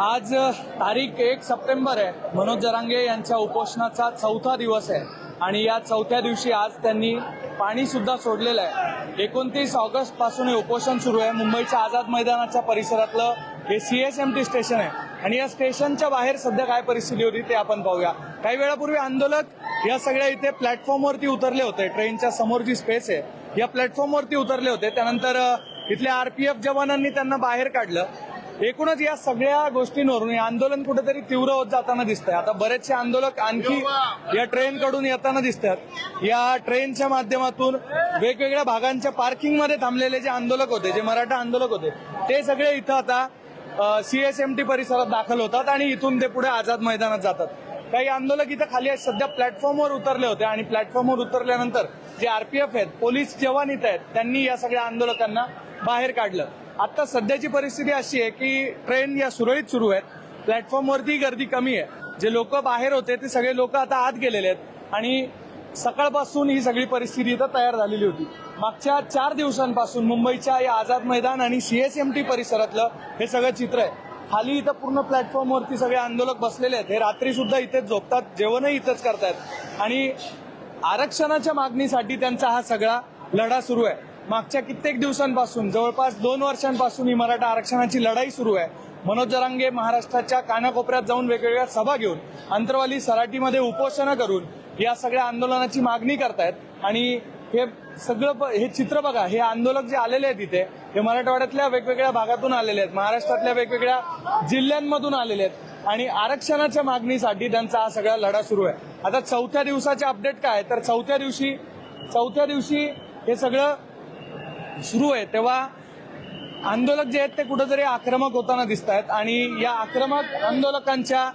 आज तारीख एक सप्टेंबर आहे. मनोज जरांगे यांच्या उपोषणाचा चौथा दिवस आहे. आणि या चौथ्या दिवशी आज त्यांनी पाणी सुद्धा सोडलेलं आहे. एकोणतीस ऑगस्टपासून हे उपोषण सुरू आहे. मुंबईच्या आझाद मैदानाच्या परिसरातलं हे C S M T station आहे. आणि या स्टेशनच्या बाहेर सध्या काय परिस्थिती होती ते आपण पाहूया. काही वेळापूर्वी आंदोलक या सगळ्या इथे प्लॅटफॉर्मवरती उतरले होते. ट्रेनच्या समोर जी स्पेस आहे या प्लॅटफॉर्मवरती उतरले होते. त्यानंतर इथल्या आरपीएफ जवानांनी त्यांना बाहेर काढलं. एकूणच या सगळ्या गोष्टींवरून हे आंदोलन कुठेतरी तीव्र होत जाताना दिसतंय. आता बरेचसे आंदोलक आणखी या ट्रेनकडून येताना दिसतात. या ट्रेनच्या माध्यमातून वेगवेगळ्या भागांच्या पार्किंगमध्ये थांबलेले जे आंदोलक होते जे मराठा आंदोलक होते ते सगळे इथं आता सीएसएमटी परिसरात दाखल होतात आणि इथून ते पुढे आझाद मैदानात जातात. काही आंदोलक इथं खाली आहेत सध्या प्लॅटफॉर्मवर उतरले होते आणि प्लॅटफॉर्मवर उतरल्यानंतर जे आरपीएफ आहेत पोलीस जवान इथं आहेत त्यांनी या सगळ्या आंदोलकांना बाहेर काढलं. आता सध्याची परिस्थिती अशी आहे की ट्रेन या सुरळीत सुरू आहेत. प्लॅटफॉर्मवरती गर्दी कमी आहे. जे लोक बाहेर होते ते सगळे लोक आता आत गेलेले आहेत. आणि सकाळपासून ही सगळी परिस्थिती इथं तयार झालेली होती. मागच्या चार दिवसांपासून मुंबईच्या या आझाद मैदान आणि सीएसएमटी परिसरातलं हे सगळं चित्र आहे. खाली इथं पूर्ण प्लॅटफॉर्मवरती सगळे आंदोलक बसलेले आहेत. हे रात्री सुद्धा इथेच झोपतात जेवणही इथंच करतायत. आणि आरक्षणाच्या मागणीसाठी त्यांचा हा सगळा लढा सुरू आहे. मागच्या कित्येक दिवसांपासून जवळपास दोन वर्षांपासून ही मराठा आरक्षणाची लढाई सुरू आहे. मनोज जरांगे महाराष्ट्राच्या कानाकोपऱ्यात जाऊन वेगवेगळ्या सभा घेऊन अंतरवाली सराटीमध्ये उपोषणं करून या सगळ्या आंदोलनाची मागणी करतायत. आणि हे सगळं हे चित्र बघा हे आंदोलक जे आलेले आहेत इथे हे मराठवाड्यातल्या वेगवेगळ्या भागातून आलेले आहेत महाराष्ट्रातल्या वेगवेगळ्या जिल्ह्यांमधून आलेले आहेत. आणि आरक्षणाच्या मागणीसाठी त्यांचा हा सगळा लढा सुरू आहे. आता चौथ्या दिवसाचे अपडेट काय तर चौथ्या दिवशी चौथ्या दिवशी हे सगळं सुरू आहे तेव्हा आंदोलक जे आहेत ते कुठेतरी आक्रमक होताना दिसत आहेत आणि या आक्रमक आंदोलकांच्या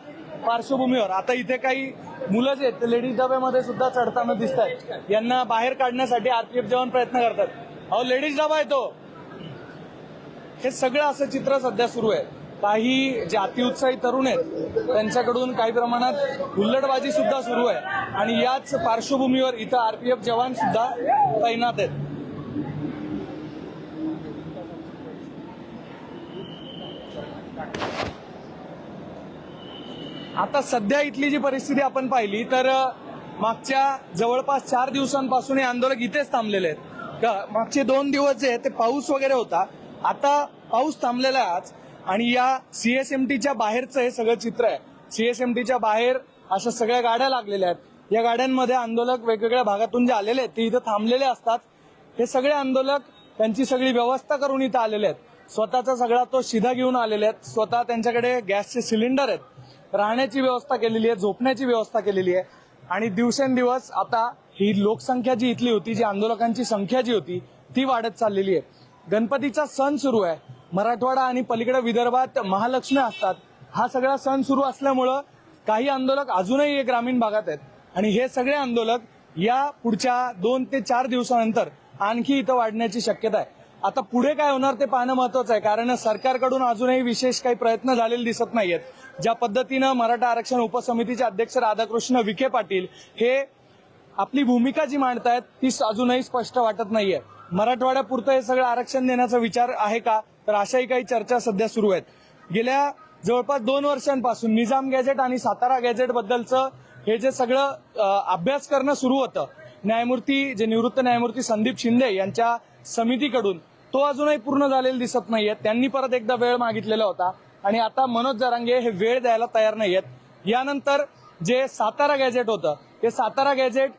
पार्श्वभूमीवर आता इथे काही मुलं जे आहेत ते लेडीज डब्यामध्ये सुद्धा चढताना दिसत आहेत यांना बाहेर काढण्यासाठी आरपीएफ जवान प्रयत्न करतात. अहो लेडीज डबा येतो हे सगळं असं चित्र सध्या सुरू आहे. काही जे अतिउत्साही तरुण आहेत त्यांच्याकडून काही प्रमाणात हुल्लडबाजी सुद्धा सुरू आहे. आणि याच पार्श्वभूमीवर इथं आरपीएफ जवान सुद्धा तैनात आहेत. आता सध्या इथली जी परिस्थिती आपण पाहिली तर मागच्या जवळपास चार दिवसांपासून हे आंदोलक इथेच थांबलेले आहेत. मागचे दोन दिवस जे आहेत ते पाऊस वगैरे होता. आता पाऊस थांबलेला आहे आज. आणि या सीएसएमटीच्या बाहेरचं हे सगळं चित्र आहे. सीएसएमटीच्या बाहेर अशा सगळ्या गाड्या लागलेल्या आहेत. या गाड्यांमध्ये आंदोलक वेगवेगळ्या भागातून जे आलेले आहेत ते इथं थांबलेले असतात. हे सगळे आंदोलक त्यांची सगळी व्यवस्था करून इथं आलेले आहेत. स्वतःचा सगळा तो शिधा घेऊन आलेले आहेत. स्वतः त्यांच्याकडे गॅसचे सिलेंडर आहेत. राहण्याची व्यवस्था केलेली आहे झोपण्याची व्यवस्था केलेली आहे. आणि दिवसेंदिवस आता ही लोकसंख्या जी इथली होती जी आंदोलकांची संख्या जी होती ती वाढत चाललेली आहे. गणपतीचा सण सुरू आहे. मराठवाडा आणि पलीकडे विदर्भात महालक्ष्मी असतात. हा सगळा सण सुरू असल्यामुळं काही आंदोलक अजूनही ग्रामीण भागात आहेत. आणि हे सगळे आंदोलक या पुढच्या दोन ते चार दिवसानंतर आणखी इथं वाढण्याची शक्यता आहे. आता पुढे काय होणार ते पाहणं महत्वाचं आहे. कारण सरकारकडून अजूनही विशेष काही प्रयत्न झालेले दिसत नाहीयेत. ज्या पद्धतीनं मराठा आरक्षण उपसमितीचे अध्यक्ष राधाकृष्ण विखे पाटील हे आपली भूमिका जी मांडतायत ती अजूनही स्पष्ट वाटत नाहीये. मराठवाड्यापुरतं हे सगळं आरक्षण देण्याचा विचार आहे का? तर अशाही काही चर्चा सध्या सुरू आहेत. गेल्या जवळपास दोन वर्षांपासून निजाम गॅजेट आणि सातारा गॅजेट बद्दलचं हे जे सगळं अभ्यास करणं सुरू होतं न्यायमूर्ती जे निवृत्त न्यायमूर्ती संदीप शिंदे यांच्या समितीकडून तो अजूनही पूर्ण झालेला दिसत नाहीये. त्यांनी परत एकदा वेळ मागितलेला होता. आणि आता मनोज जरांगे हे वेळ द्यायला तयार नाहीयेत. यानंतर जे सातारा गॅजेट होतं ते सातारा गॅजेट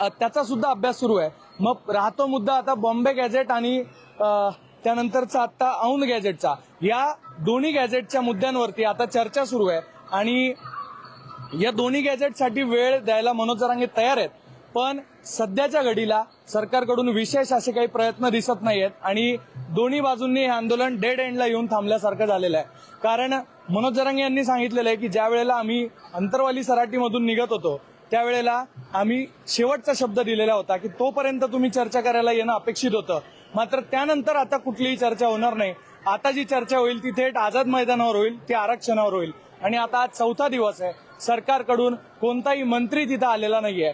त्याचा सुद्धा अभ्यास सुरू आहे. मग राहतो मुद्दा आता बॉम्बे गॅजेट आणि त्यानंतरचा आता औंध गॅजेटचा या दोन्ही गॅजेटच्या मुद्द्यांवरती आता चर्चा सुरू आहे. आणि या दोन्ही गॅजेटसाठी वेळ द्यायला मनोज जरांगे तयार आहेत. पण सध्याच्या घडीला सरकारकडून विशेष असे काही प्रयत्न दिसत नाहीयेत आणि दोन्ही बाजूंनी हे आंदोलन डेड एंडला येऊन थांबल्यासारखं झालेलं आहे. कारण मनोज जरांगे यांनी सांगितलेलं आहे की ज्या वेळेला आम्ही अंतरवाली सराटीमधून निघत होतो त्यावेळेला आम्ही शेवटचा शब्द दिलेला होता की तोपर्यंत तुम्ही चर्चा करायला येणं अपेक्षित होतं. मात्र त्यानंतर आता कुठलीही चर्चा होणार नाही. आता जी चर्चा होईल ती थेट आझाद मैदानावर होईल ती आरक्षणावर होईल. आणि आता आज चौथा दिवस आहे. सरकारकडून कोणताही मंत्री तिथं आलेला नाहीये.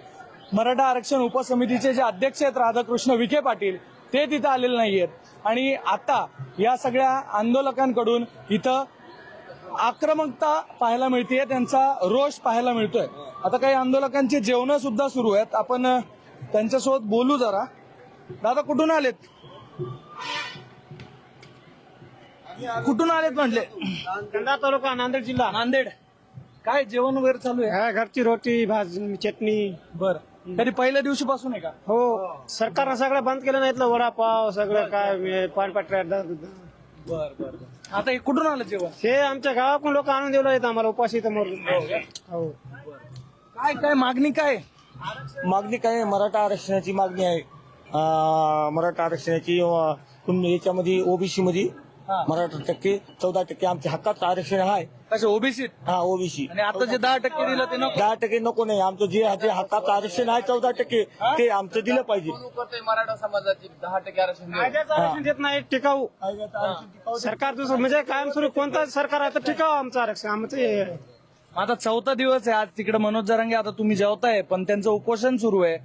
मराठा आरक्षण उपसमितीचे जे अध्यक्ष आहेत राधाकृष्ण विखे पाटील ते तिथं आलेले नाहीयेत. आणि आता या सगळ्या आंदोलकांकडून इथं आक्रमकता पाहायला मिळते त्यांचा रोष पाहायला मिळतोय. आता काही आंदोलकांची जेवण सुद्धा सुरू आहेत. आपण त्यांच्यासोबत बोलू जरा. दादा कुठून आलेत? कुठून आलेत म्हटले? कंदा तालुका नांदेड जिल्हा. नांदेड. काय जेवण वगैरे चालू आहे? हा, घरची रोटी भाजी चटणी. बर. तरी पहिल्या दिवशीपासून आहे का? हो. सरकारनं सगळं बंद केलं नाही इथलं वडापाव सगळं काय पाणपाट्या बर बर आता हे कुठून आलं जेवण? हे आमच्या गावाकडून लोक आणून देऊ येत आम्हाला उपाशी तर मरून हो काय काय मागणी काय? मागणी काय आहे? मराठा आरक्षणाची मागणी आहे. अं, मराठा आरक्षणाची अं, तुम- याच्यामध्ये ओबीसी मध्ये हा. मराठा टक्के चौदा टक्के आमच्या हक्काचं आरक्षण आहे. कसे ओबीसी हा ओबीसी. आणि आता जे दहा टक्के दिलं ते नको? दहा टक्के नको नाही. आमचं जे जे हक्काचं आरक्षण आहे चौदा टक्के ते आमचं दिलं पाहिजे. करतोय मराठा समाजाची? दहा टक्के आरक्षण देऊ. कायद्याचं आरक्षण देत नाही टिकाऊ. सरकार दुसरं म्हणजे कायमस्वरूपी कोणतं सरकार आहे तर टिकाऊ आमचं आरक्षण. आमचं हे आहे. आता चौथा दिवस आहे. आज तिकडे मनोज जरांगे आता तुम्ही जेवताय पण त्यांचं उपोषण सुरू आहे.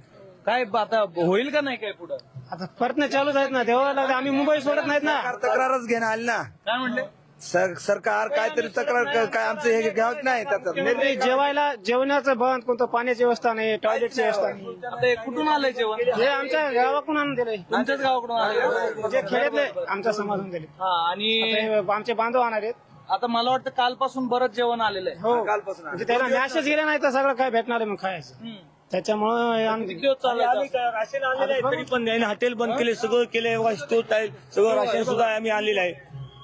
काय आता होईल का नाही काय पुढं? आता प्रयत्न चालूच आहेत ना. देवा लागते आम्ही मुंबई सोडत नाहीत ना. तक्रारच घेणं आली ना. काय म्हणले सर- सरकार काहीतरी तक्रार क- काय आमचं हे घ्यावत नाही त्याचं? जेवायला जेवणाचं बंद कोणतं पाण्याची व्यवस्था नाही टॉयलेटची व्यवस्था नाही. आता हे कुठून आलंय जेवण? हे आमच्या गावाकडून आणून दिले तुमच्याच गावाकडून आलंय? जे खेड्यातले आमच्या समाजातून दिले हा आणि हे आमचे बांधव आणणार आहेत. आता मला वाटतं कालपासून बरंच जेवण आलेलं आहे. हो. म्हणजे त्याला मॅसेज गेले नाही तर सगळं काय भेटणार आहे मग खायचं. हम्म. त्याच्यामुळे आम्ही किती दिवस चालू आहे आम्ही काय राशन आणलेलं आहे तरी पण नाही हॉटेल बंद केले सगळं केले वस्तू टाईल सगळं राशन सुद्धा आम्ही आणलेलं आहे.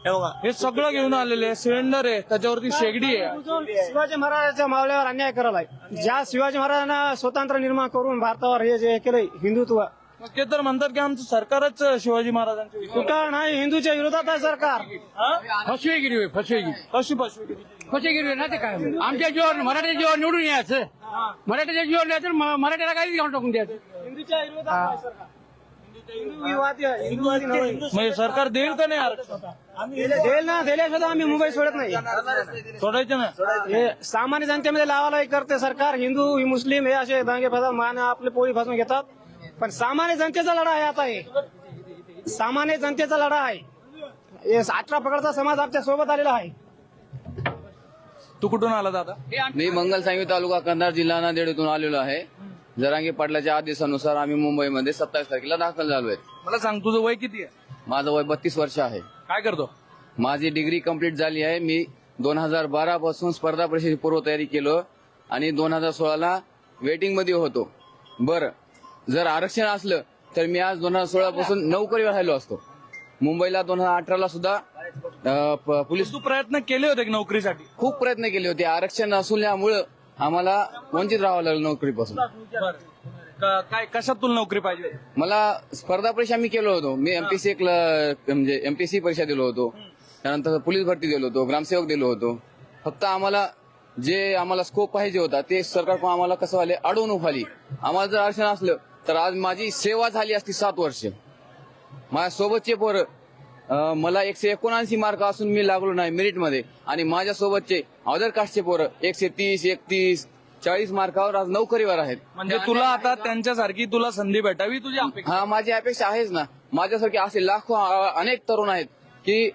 हे बघा. हे सगळं घेऊन आलेले आहे. सिलेंडर आहे. त्याच्यावरती शेगडी आहे. शिवाजी महाराजांच्या मावल्यावर अन्याय करायला आहे. ज्या शिवाजी महाराजांना स्वतंत्र निर्माण करून भारतावर हे जे केलंय हिंदुत्व. मग ते तर म्हणतात की आमचं सरकारच शिवाजी महाराजांच्या विरोधात कुठं नाही हिंदूच्या विरोधात आहे सरकार. हा? फसवेगिरी होय फसवेगिरी. कशी फसवेगिरी? फसवेगिरी होय ना ते काय? आमच्या जीवावर मराठ्याच्या जीवावर निवडून यायचं. मराठ्याच्या जीवावर यायचं मराठ्याला काही घेऊन टाकून द्यायचं. हिंदूच्या विरोधात आहे सरकार. म्हणजे सरकार देईल का नाही आरक्षण? देईल ना दिल्याशिवाय आम्ही मुंबई सोडत नाही. सोडायचं नाही हे सामान्य जनतेमध्ये लावाला करते सरकार. हिंदू मुस्लिम हे असे दांगे फसाद मान आपले पोळी फासून घेतात. पण सामान्य जनतेचा लढा आहे आता हे. सामान्य जनतेचा लढा आहे. हे अठरा प्रकारचा समाज आमच्यासोबत आलेला आहे. तू कुठून आला दादा? मी मंगल सांगवी तालुका कंधार जिल्हा नांदेड येथून आलेलो आहे. जरांगी पाटलाच्या आदेशानुसार आम्ही मुंबईमध्ये सत्तावीस तारखेला दाखल झालो आहे मला सांग तुझं वय किती आहे? माझं वय बत्तीस वर्ष आहे. काय करतो? माझी डिग्री कंप्लीट झाली आहे. मी दोन हजार बारा पासून स्पर्धा परीक्षेची पूर्वतयारी केलो आणि दोन हजार सोळाला वेटिंगमध्ये होतो. बरं जर आरक्षण असलं तर मी आज दोन हजार सोळा पासून नोकरीवर राहिलो असतो. मुंबईला दोन हजार अठराला सुद्धा अं, प- पोलीस तू प्रयत्न केले होते की नोकरीसाठी? खूप प्रयत्न केले होते. आरक्षण नसल्यामुळं आम्हाला वंचित राहावं लागलं नोकरीपासून. क- काय कशात तुला नोकरी पाहिजे? मला स्पर्धा परीक्षा मी केलो होतो. मी एमपीसी म्हणजे एमपीसी परीक्षा दिलो होतो. त्यानंतर पोलीस भरती दिलो होतो ग्रामसेवक दिलो होतो. फक्त आम्हाला जे आम्हाला स्कोप पाहिजे होता ते सरकारकडून आम्हाला कसं झाले अडवणूक आली आम्हाला जर आरक्षण असलं तर आज माझी सेवा झाली असती सात वर्ष. माझ्या सोबतचे पोरं मला एकशे एकोणऐंशी मार्क असून मी लागलो नाही मेरिटमध्ये. आणि माझ्या सोबतचे अदर कास्टचे पोरं एकशे तीस एकतीस चाळीस मार्कावर आज नोकरीवर आहेत. म्हणजे तुला आता त्यांच्यासारखी तुला संधी भेटावी तुझी अपेक्षा? हा माझी अपेक्षा आहेच ना. माझ्यासारखे असे लाखो अनेक तरुण आहेत की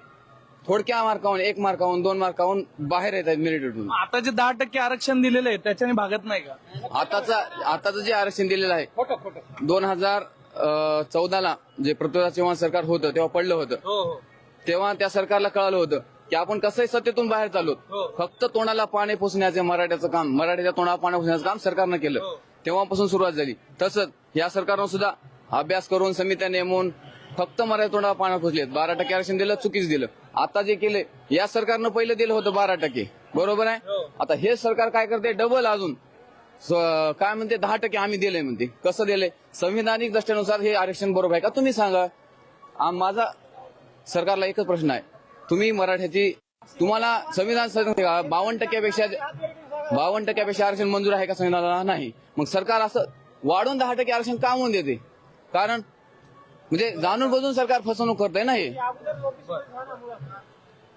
थोडक्या मार्कावून एक मार्कावून दोन मार्कावून बाहेर येत आहेत मेरिटमधून आता जे दहा टक्के आरक्षण दिलेलं आहे त्याच्याने भागत नाही का? आताचा आताचं जे आरक्षण दिलेलं आहे दोन हजार चौदाला जे पृथ्वीराज चव्हाण सरकार होतं तेव्हा पडलं होतं. हो हो. तेव्हा त्या सरकारला कळालं होतं की आपण कसंही सत्तेतून बाहेर चाललो फक्त तोंडाला पाणी पुसण्याचे मराठ्याचं काम मराठ्याच्या तोंडाला पाणी पुसण्याचं काम सरकारनं केलं. तेव्हापासून सुरुवात झाली. तसंच या सरकारनं सुद्धा अभ्यास करून समित्या नेमून फक्त मराठी तोंडाला पाणी पुसलेत बारा टक्के आरक्षण दिलं चुकीच दिलं. आता जे केले या सरकारनं पहिलं दिलं होतं बारा टक्के. बरोबर आहे? आता हे सरकार काय करते? डबल अजून. काय म्हणते दहा टक्के आम्ही दिले म्हणते. कसं दिले संविधानिक दृष्ट्यानुसार हे आरक्षण बरोबर आहे का? तुम्ही सांगा. माझा सरकारला एकच प्रश्न आहे. तुम्ही मराठ्याची तुम्हाला संविधान बावन्न टक्क्यापेक्षा बावन्न टक्क्यापेक्षा आरक्षण मंजूर आहे का संविधानाला? नाही. मग सरकार असं वाढून दहा टक्के आरक्षण का म्हणून देते? कारण म्हणजे जाणून बजून सरकार फसवणूक करतंय ना हे.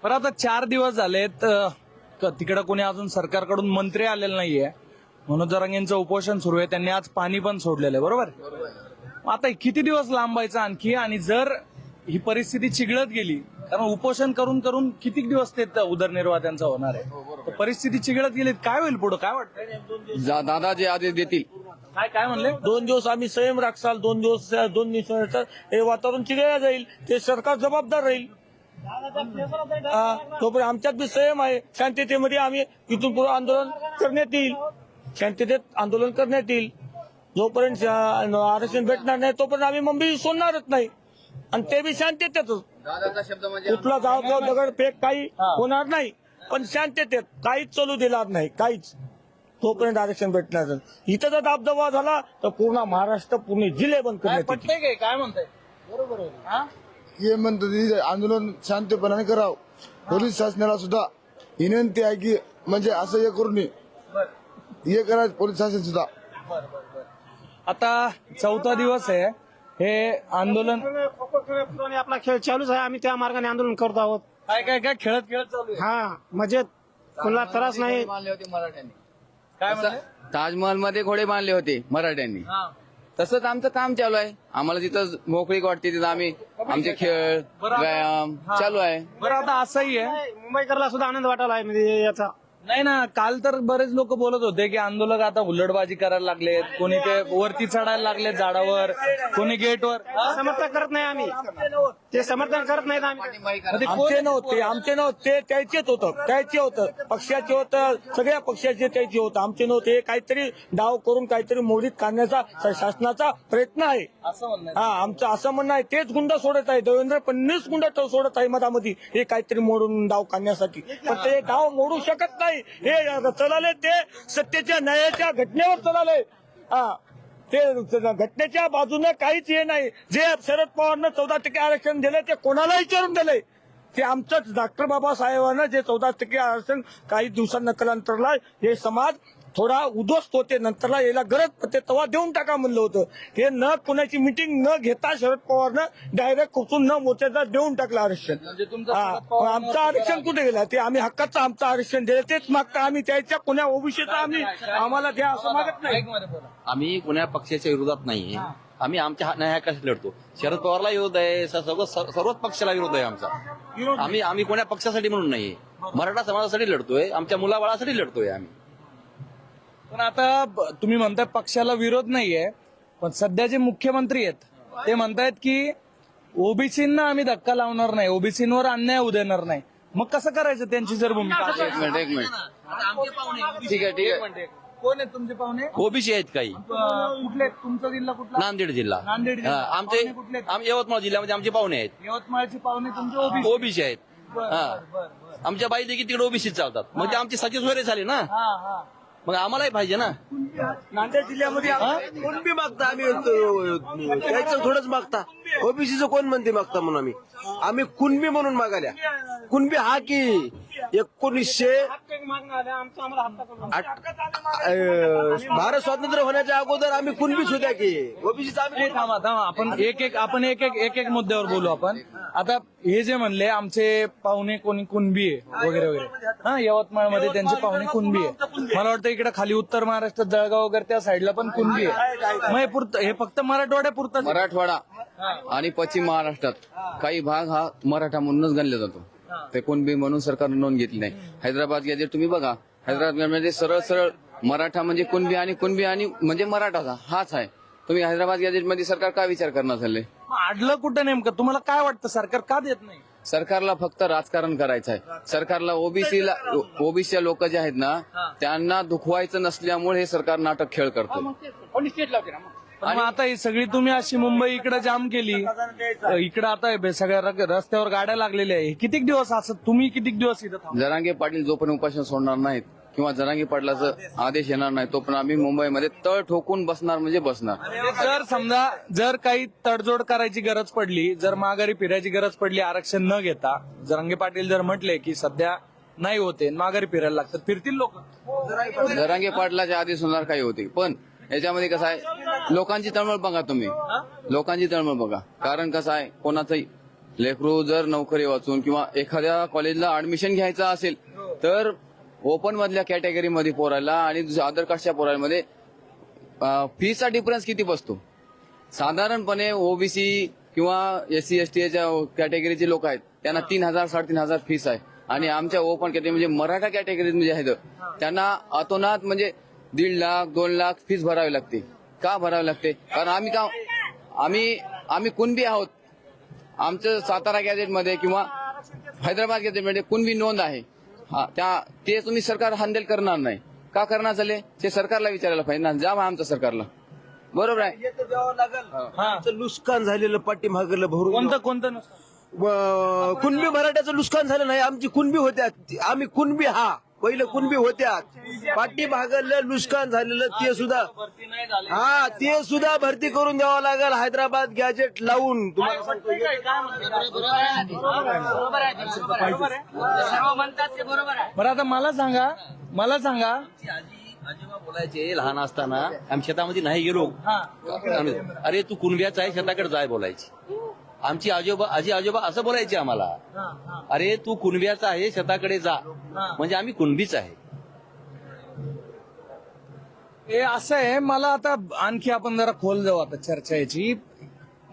बरं आता चार दिवस झालेत अ, तिकडं कोणी अजून सरकारकडून मंत्री आलेले नाहीये. मनोज जरांगेंचं उपोषण सुरू आहे. त्यांनी आज पाणी पण सोडलेलं आहे. बरोबर? मग आता किती दिवस लांबायचं आणखी? आणि जर ही परिस्थिती चिघळत गेली कारण उपोषण करून करून किती दिवस ते उदरनिर्वाह त्यांचा होणार आहे? तर परिस्थिती चिघळत गेली काय होईल पुढे? काय वाटतं दादा जे आदेश देतील. काय काय म्हणले? दोन दिवस आम्ही संयम राखसाल दोन दिवस दोन दिवस हे वातावरण चिघळलं जाईल. ते सरकार जबाबदार राहील. तोपर्यंत आमच्यात बी संयम आहे. शांततेमध्ये आम्ही इथून पुढे आंदोलन करण्यात येईल. शांततेत आंदोलन करण्यात येईल. जोपर्यंत आरक्षण भेटणार नाही तोपर्यंत आम्ही मुंबई सोडणारच नाही. आणि ते बी शांततेतच दादाचा शब्द म्हणजे कुठला जाव दगड फेक काही होणार नाही पण शांततेत. काहीच चालू देणार नाही काहीच. तोपर्यंत आरक्षण भेटणार. इथं जर दाबदबा झाला तर पूर्ण महाराष्ट्र पूर्ण जिल्हे बंद. पटतंय काय? म्हणताय? हा? हे म्हणतात आंदोलन शांतपणाने करावं. पोलीस शासनाला सुद्धा विनंती आहे की म्हणजे असं हे करू नये हे करायचं पोलीस शासन सुद्धा. आता चौथा दिवस आहे. हे आंदोलन खो खो खेळत आणि आपला खेळ चालूच आहे. आम्ही त्या मार्गाने आंदोलन करत आहोत. काय काय काय खेळत खेळत चालू आहे? हा मजेत. कोणाला त्रास नाही. बांधले होते मराठ्यांनी. काय म्हणले? ताजमहलमध्ये घोडे बांधले होते मराठ्यांनी. हा. तसंच आमचं काम चालू आहे. आम्हाला जिथं मोकळी वाटते तिथं आम्ही आमचे खेळ व्यायाम चालू आहे. बरं आता असंही आहे. मुंबईकरला सुद्धा आनंद वाटायला आहे म्हणजे याचा. नाही ना काल तर बरेच लोक बोलत होते की आंदोलक आता हुल्लडबाजी करायला लागलेत कोणी ते वरती चढायला लागले झाडावर कोणी गेटवर. समर्थन करत नाही आम्ही. ते समर्थन करत नाहीत आम्ही. आमचे नव्हते आमचे नव्हते त्याचेच होतं त्याचे होतं. पक्षाचे होतं सगळ्या पक्षाचे त्याचे होतं. आमचे नव्हते काहीतरी डाव करून काहीतरी मोडीत काढण्याचा शासनाचा प्रयत्न आहे. हा आमचं असं म्हणणं आहे तेच गुंड सोडत आहे. देवेंद्र फडणवीस गुंड तो सोडत आहे मधामध्ये हे काहीतरी मोडून डाव काढण्यासाठी. पण ते डाव मोडू शकत नाही. हे चलाले ते सत्तेच्या न्यायाच्या घटनेवर चलाले. हा. ते घटनेच्या बाजूने काहीच हे नाही. जे शरद पवारनं चौदा टक्के आरक्षण दिलं ते कोणाला विचारून दिलंय? ते आमचंच डॉक्टर बाबासाहेबांना जे चौदा टक्के आरक्षण काही दिवसांना कलांतरला हे समाज थोडा उद्ध्वस्त होते नंतरला याला गरज पडते तेव्हा देऊन टाका म्हणलं होतं. हे न कुणाची मिटिंग न घेता शरद पवारनं डायरेक्ट खुचून न मोत्याचा देऊन टाकलं आरक्षण. म्हणजे हा, आमचं आरक्षण कुठे गेलं? ते आम्ही हक्काचं आमचं आरक्षण दिलं तेच मागता आम्ही त्याच्या कोण्या ओबीसीचं आम्ही आम्हाला द्या असं मागत नाही. आम्ही कुण्या पक्षाच्या विरोधात नाहीये. आम्ही आमच्या हा- न्यायाकडे लढतो? शरद पवारला विरोध आहे सर्वच पक्षाला विरोध आहे आमचा. आम्ही आम्ही कोण्या पक्षासाठी म्हणून नाहीये. मराठा समाजासाठी लढतोय आमच्या मुलाबाळासाठी लढतोय आम्ही. पण आता तुम्ही म्हणताय पक्षाला विरोध नाहीये पण सध्या जे मुख्यमंत्री आहेत ते म्हणतायत की ओबीसींना आम्ही धक्का लावणार नाही ओबीसींवर अन्याय होऊ देणार नाही. मग कसं करायचं त्यांची जर भूमिका? असेल? एक मिनिट. एक मिनिट. ठीक आहे ठीक आहे. कोण आहेत तुमचे पाहुणे? ओबीसी आहेत काही. अं, कुठले तुमचा जिल्हा कुठला? नांदेड जिल्हा. नांदेड जिल्हा. हा, आमचे पाहुणे कुठले आहेत? आम- यवतमाळ जिल्ह्यामध्ये आमचे पाहुणे आहेत. यवतमाळचे पाहुणे तुमचे ओबीसी ओबीसी आहेत. हा. आमच्या बाई देखील तिकडे ओबीसी चालतात. मग ते आमचे सचिव सोयरे झाले ना? हा हा. मग आम्हालाही पाहिजे ना. नांदेड जिल्ह्यामध्ये कुणबी मागता? आम्ही त्याचं थोडंच मागता. ओबीसीचं कोण म्हणते मागता म्हणून आम्ही? आम्ही कुणबी म्हणून मागाल्या. कुणबी हा की एकोणीसशे भारत स्वातंत्र्य होण्याच्या अगोदर आम्ही कुणबीच होत्या की? ओबीसीचं आम्ही नाही, थांबा थांबा. आपण एक एक आपण एक एक एक एक मुद्द्यावर बोलू आपण. आता हे जे म्हणले आमचे पाहुणे कोणी कुणबी आहे वगैरे वगैरे. हा यवतमाळमध्ये त्यांचे पाहुणे कुणबी आहे. मला वाटतं इकडे खाली उत्तर महाराष्ट्रात जळगाव वगैरे त्या साईडला पण कुणबी आहे. मग हे पुरतं हे फक्त मराठवाड्या पुरतं. मराठवाडा आणि पश्चिम महाराष्ट्रात. काही भाग हा मराठा म्हणूनच गणला जातो. ते कुणबी म्हणून सरकारने नोंद घेतली नाही. हैदराबाद गॅजेट तुम्ही बघा. हैदराबादमध्ये सरळ सरळ मराठा म्हणजे कुणबी आणि कुणबी आणि म्हणजे मराठाचा हाच आहे. तुम्ही हैदराबाद गॅजेटमध्ये सरकार का विचार करणार मग अडलं कुठं नेमकं? तुम्हाला काय वाटतं? सरकार का देत नाही? सरकारला फक्त राजकारण करायचं आहे सरकारला ओबीसीला ओबीसी लोक जे आहेत ना त्यांना दुखवायचं नसल्यामुळे हे सरकार नाटक खेळ करतं मग आता ही सगळी तुम्ही अशी मुंबई इकडे जाम केली. इकडे आता हे सगळ्या रस्त्यावर गाड्या लागलेल्या आहे किती दिवस असं तुम्ही किती दिवस इथं? जरांगे पाटील जोपर्यंत उपासन सोडणार नाहीत किंवा जरांगे पाटलाचं आदेश येणार नाही तोपर्यंत आम्ही मुंबईमध्ये तळ ठोकून बसणार म्हणजे बसणार. जर समजा जर काही तडजोड करायची गरज पडली जर माघारी फिरायची गरज पडली आरक्षण न घेता जरांगे पाटील जर म्हटले की सध्या नाही होते माघारी फिरायला लागतात फिरतील लोक. जरांगे पाटलाचे आदेश होणार काही होते पण याच्यामध्ये कसं आहे लोकांची तळमळ बघा तुम्ही. लोकांची तळमळ बघा. कारण कसं आहे कोणाचंही लेकरू जर नोकरी वाचून किंवा एखाद्या कॉलेजला ऍडमिशन घ्यायचं असेल तर ओपन मधल्या कॅटेगरीमध्ये पोरायला आणि अदर कास्टच्या पोरांमध्ये फीचा डिफरन्स किती बसतो? साधारणपणे ओबीसी किंवा एस सी एस टी कॅटेगरीचे लोक आहेत त्यांना तीन हजार साडेतीन हजार फीस आहे. आणि आमच्या ओपन कॅटेगरी म्हणजे मराठा कॅटेगरीत म्हणजे आहेत. त्यांना अतोनात म्हणजे दीड लाख दोन लाख फीस भरावी लागते. का भरावी लागते? कारण आम्ही का आम्ही आम्ही कुणबी आहोत. आमचं सातारा गॅजेटमध्ये किंवा हैदराबाद गॅजेटमध्ये कुणबी नोंद आहे. हा त्या ते तुम्ही सरकार हँडल करणार नाही. का करणार झाले? ते सरकारला विचारायला पाहिजे. ना जा बा आमचं सरकारला. बरोबर आहे? येतं द्यावं लागल. आमचं नुकसान झालेलं पाठीमागलं भरून कोणतं कोणतं नुकसान? व- कुणबी मराठ्याचं नुकसान झालं नाही. आमची कुणबी होत्या. आम्ही कुणबी हा. पहिलं कुणबी होत्या पाठीमागलं नुकसान झालेलं ते सुद्धा. हा ते सुद्धा भरती करून द्यावं लागेल. हैदराबाद गॅजेट लावून. बरं आता मला सांगा मला सांगा. आजोबा बोलायचे लहान असताना आम्ही शेतामध्ये नाही गेलो. अरे तू कुणब्याचा आहे शेताकडे जाय बोलायची. आमची आजोबा आजी आजोबा असं बोलायचे आम्हाला. अरे तू कुणब्याचा आहे शेताकडे जा. म्हणजे आम्ही कुणबीच आहे. हे असं आहे मला आता आणखी आपण जरा खोल जाऊ आता चर्चा याची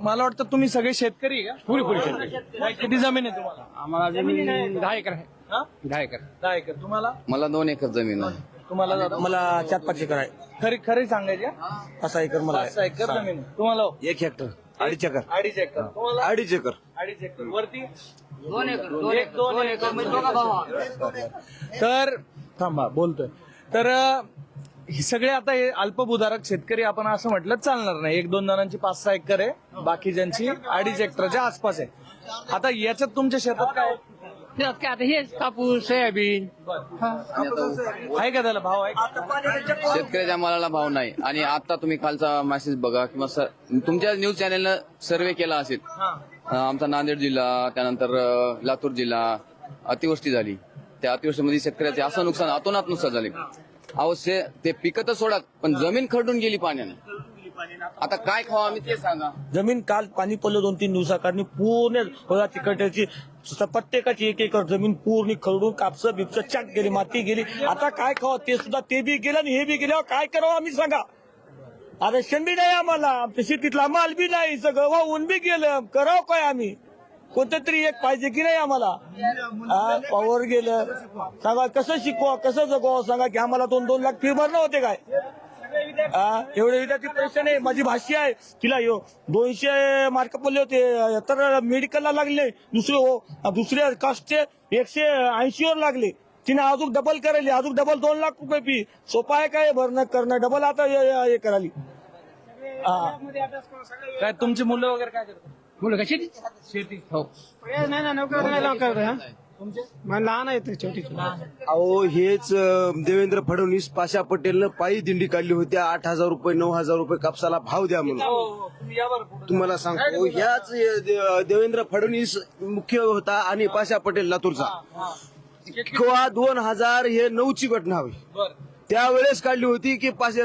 मला वाटतं तुम्ही सगळे शेतकरी का? पुरी पुरी शेतकरी. किती जमीन आहे तुम्हाला? आम्हाला जमीन दहा एकर आहे. हा? दहा एकर. दहा एकर. तुम्हाला? मला दोन एकर जमीन आहे. तुम्हाला दादा? मला चार पाच एकर आहे. खरी खरी सांगायची हा? असा एकर मला पाच सहा एकर जमीन. आहे. तुम्हाला? हो? एक हेक्टर. अडीच एकर. अडीच एकर. तुम्हाला? अडीच एकर. अडीच एकर. वरती? दोन एकर. एक दोन एकर. तर थांबा बोलतोय. तर अं, हे सगळे आता हे अल्पभूधारक शेतकरी आपण असं म्हटलं चालणार नाही. एक दोन जणांची पाच सहा एकर आहे. बाकीच्यांची अडीच एकरच्या आसपास आहे. आता याच्यात तुमच्या शेतात काय? आहे? त्यात काय आता हेच कापूस सोयाबीन. आहे का त्याला भाव? आहे का? शेतकऱ्याच्या मालाला भाव नाही. आणि आता तुम्ही कालचा मेसेज बघा किंवा स- तुमच्या न्यूज चॅनलनं सर्वे केला असेल. हा. अं, आमचा नांदेड जिल्हा त्यानंतर अं, लातूर जिल्हा अतिवृष्टी झाली. त्या अतिवृष्टीमध्ये शेतकऱ्याचे असं नुकसान अतोनात नुकसान झाले. अहो शे- ते पिकं तर सोडा पण जमीन खरडून गेली पाण्याने. आता काय खावा आम्ही ते सांगा. जमीन काल पाणी पडलं दोन तीन दिवसाकारणी पूर्ण होता तिकडची प्रत्येकाची एक एकर जमीन पूर्ण खरडून कापसं बिपसं चाक गेली माती गेली. आता काय खावं ते सुद्धा ते बी गेलं आणि हे बी गेल्यावर काय करावं आम्ही सांगा. आरक्षण बी नाही आम्हाला. आमच्या शेतीतला माल बी नाही. सगळं वाहून बी गेलं. करावं काय आम्ही? कोणतं तरी एक पाहिजे की नाही आम्हाला? पॉवर गेलं. सांगा कसं शिकवा कसं जगवा? सांगा की आम्हाला दोन दोन लाख फी भरणं होते काय? हा, एवढे विद्यार्थी पैसे नाही माझी भाषी आहे. तिला यो दोनशे मार्क पडले होते. तर मेडिकलला लागले. दुसरे हो दुसऱ्या कास्टचे एकशे ऐंशी वर लागले. तिने अजून डबल करायली. अजून डबल दोन लाख रुपये फी सोपा आहे काय? भरणं करणं. डबल आता हे- हे हे करायली. हा. काय तुमची मुलं वगैरे काय करतात? मुलं का शेती शेती. हो. नाही ना नोकरी नाही लवकर हा? लहान आहे ते छोटी. अहो हेच अं, देवेंद्र फडणवीस पाशा पटेलनं पायी दिंडी काढली होत्या. आठ हजार रुपये नऊ हजार रुपये कापसाला भाव द्या म्हणून. हो, बरं पुढे. तुम्हाला सांगतो ह्याच अं, दे- देवेंद्र फडणवीस मुख्य होता आणि पाशा पटेल लातूरचा. किंवा दोन हजार हे नऊची घटना हवी. बरं. त्यावेळेस काढली होती की पाचशे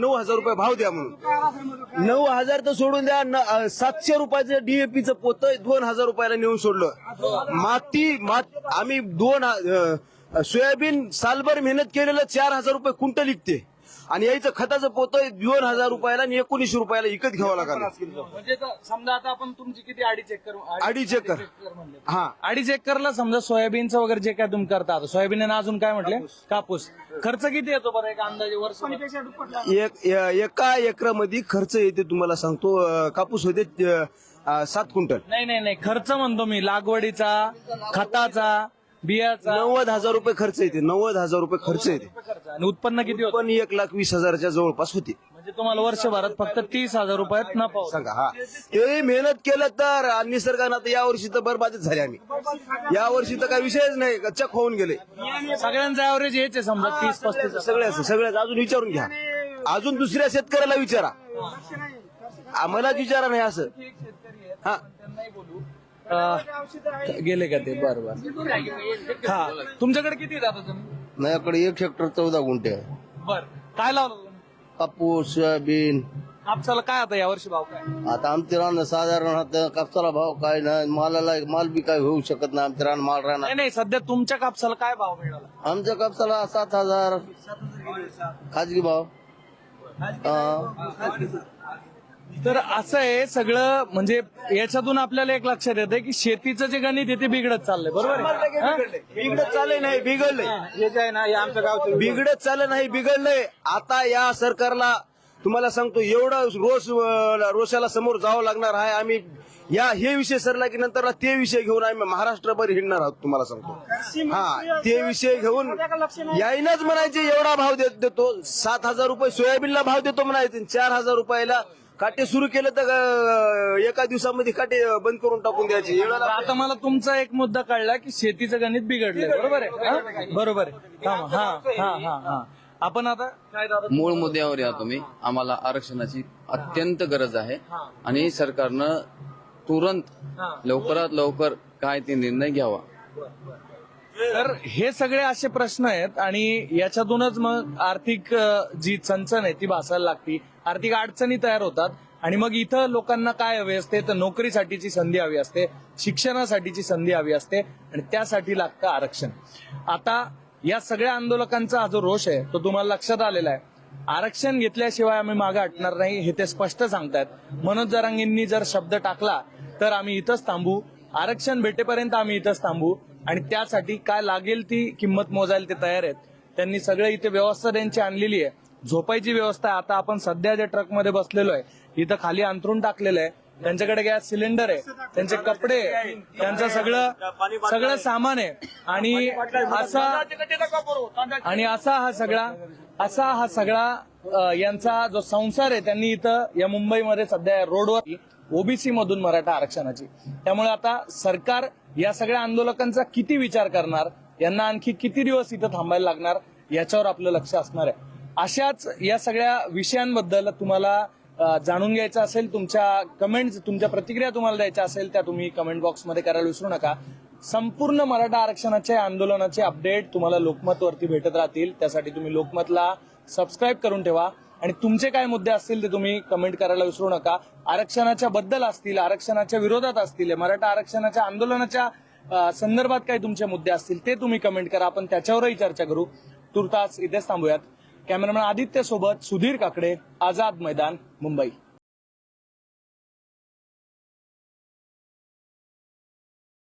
नऊ हजार रुपये भाव द्या म्हणून. नऊ हजार तर सोडून द्या सातशे रुपयाचं डीएपीचं पोत दोन हजार रुपयाला नेऊन सोडलं. माती मात आम्ही दोन सोयाबीन सालभर मेहनत केलेलं चार हजार रुपये कुंटल विकते. आणि यायचं खताचं पोत दोन हजार रुपयाला आणि एकोणीसशे रुपयाला विकत घ्यावं लागलं. म्हणजे समजा आता आपण तुमची किती अडीच एकर अडीच एकर हा. अडीच एकरला समजा सोयाबीनचं वगैरे जे काय तुम्ही करता आता. सोयाबीन अजून काय म्हटले? कापूस. खर्च किती येतो बरं एक अंदाजे वर्ष? एक एकरामध्ये खर्च येते तुम्हाला सांगतो. कापूस होते सात क्विंटल. नाही नाही नाही. खर्च म्हणतो मी. लागवडीचा खताचा बियाचा नव्वद हजार रुपये खर्च येते नव्वद हजार रुपये खर्च येते. खर्च. आणि उत्पन्न किती होतं? पण एक लाख वीस हजाराच्या जवळपास होते. म्हणजे तुम्हाला वर्षभरात फक्त तीस हजार रुपयात नफा होतो. सांगा हा. ते मेहनत केलं तर आणि निसर्गानं आता या वर्षी तर बरबादच झाले आम्ही. या वर्षी तर काही विषयच नाही चक होऊन गेले. सगळ्यांचा ऍव्हरेज हेच आहे समजा तीस पस्तीस सगळ्याच सगळ्याच अजून विचारून घ्या. अजून दुसऱ्या शेतकऱ्याला विचारा. आम्हालाच विचारा नाही असं. हा. अं, गेले का ते? बरं बरं. हा तुमच्याकडे किती आहे आता तुम्ही? माझ्याकडे एक हेक्टर चौदा गुंठे आहे. बर. काय लावलं तुम्ही? कापूस सोयाबीन. कापसाला काय आता यावर्षी भाव काय? आता आमचे रान साधारण आता कापसाला भाव काय नाही मालाला माल बी काय होऊ शकत नाही आमचे रान माल राहणार. नाही नाही सध्या तुमच्या कापसाला काय भाव मिळाला? आमच्या कापसाला सात हजार. खाजगी भाव. हा. तर असं आहे सगळं म्हणजे याच्यातून आपल्याला एक लक्षात येतं की शेतीचं जे गणित आहे ते बिघडत चाललंय बरोबर आहे? हा? बिघडत चाललंय नाही बिघडलंय. हे जे आहे ना हे आमच्या गावचं बिघडत चाललं नाही बिघडलंय. आता या सरकारला तुम्हाला सांगतो एवढं रोष अं, रोषाला समोर जावं लागणार आहे. आम्ही या हे विषय सरला की नंतर ते विषय घेऊन आम्ही महाराष्ट्रभर हिंडणार आहोत तुम्हाला सांगतो. हा ते विषय घेऊन यायनच म्हणायचे एवढा भाव देत देतो. सात हजार रुपये सोयाबीनला भाव देतो म्हणायचे चार हजार रुपयाला काटे सुरू केलं तर अं, एका दिवसामध्ये काटे बंद करून टाकून द्यायचे. एवढा आता मला तुमचा एक मुद्दा कळला की शेतीचं गणित बिघडलंय. बरोबर आहे? हा? बरोबर आहे. थांबा. हा हा हा हा आपण आता काय दादा? मूळ मुद्द्यावर या तुम्ही. आम्हाला आरक्षणाची अत्यंत गरज आहे आणि सरकारनं तुरंत लवकरात लवकर काय ते निर्णय घ्यावा. तर हे सगळे असे प्रश्न आहेत आणि याच्यातूनच मग आर्थिक अ, जी चणचण आहे ती भासायला लागती. आर्थिक अडचणी तयार होतात. आणि मग इथं लोकांना काय हवे असते? तर नोकरीसाठीची संधी हवी असते. शिक्षणासाठीची संधी हवी असते. आणि त्यासाठी लागतं आरक्षण. आता या सगळ्या आंदोलकांचा हा जो रोष आहे तो तुम्हाला लक्षात आलेला आहे. आरक्षण घेतल्याशिवाय आम्ही मागे हटणार नाही हे ते स्पष्ट सांगतायत. मनोज जरांगींनी जर शब्द टाकला तर आम्ही इथंच थांबू. आरक्षण भेटेपर्यंत आम्ही इथंच थांबू. आणि त्यासाठी काय लागेल ती किंमत मोजायला ते तयार आहेत. त्यांनी सगळं इथे व्यवस्था त्यांची आणलेली आहे. झोपायची व्यवस्था आता आपण सध्या जे ट्रकमध्ये बसलेलो आहे इथं खाली अंतरून टाकलेलं आहे. त्यांच्याकडे गॅस सिलेंडर आहे त्यांचे कपडे त्यांचं सगळं सगळं सामान आहे. आणि असा आणि असा हा सगळा असा हा सगळा यांचा जो संसार आहे त्यांनी इथं या मुंबईमध्ये सध्या या रोडवर ओबीसी मधून मराठा आरक्षणाची. त्यामुळे आता सरकार या सगळ्या आंदोलकांचा किती विचार करणार यांना आणखी किती दिवस इथं थांबायला लागणार याच्यावर आपलं लक्ष असणार आहे. अशाच या सगळ्या विषयांबद्दल तुम्हाला जाणून घ्यायचं असेल तुमच्या कमेंट तुमच्या प्रतिक्रिया तुम्हाला द्यायच्या असेल त्या तुम्ही कमेंट बॉक्समध्ये करायला विसरू नका. संपूर्ण मराठा आरक्षणाचे आंदोलनाचे अपडेट तुम्हाला लोकमतवरती भेटत राहतील. त्यासाठी तुम्ही लोकमतला सबस्क्राईब करून ठेवा. आणि तुमचे काय मुद्दे असतील ते तुम्ही कमेंट करायला विसरू नका. आरक्षणाच्या बद्दल असतील आरक्षणाच्या विरोधात असतील मराठा आरक्षणाच्या आंदोलनाच्या संदर्भात काही तुमचे मुद्दे असतील ते तुम्ही कमेंट करा. आपण त्याच्यावरही चर्चा करू. तुर्तास इथेच थांबूयात. कॅमेरामॅन आदित्य सोबत सुधीर काकडे आझाद मैदान मुंबई.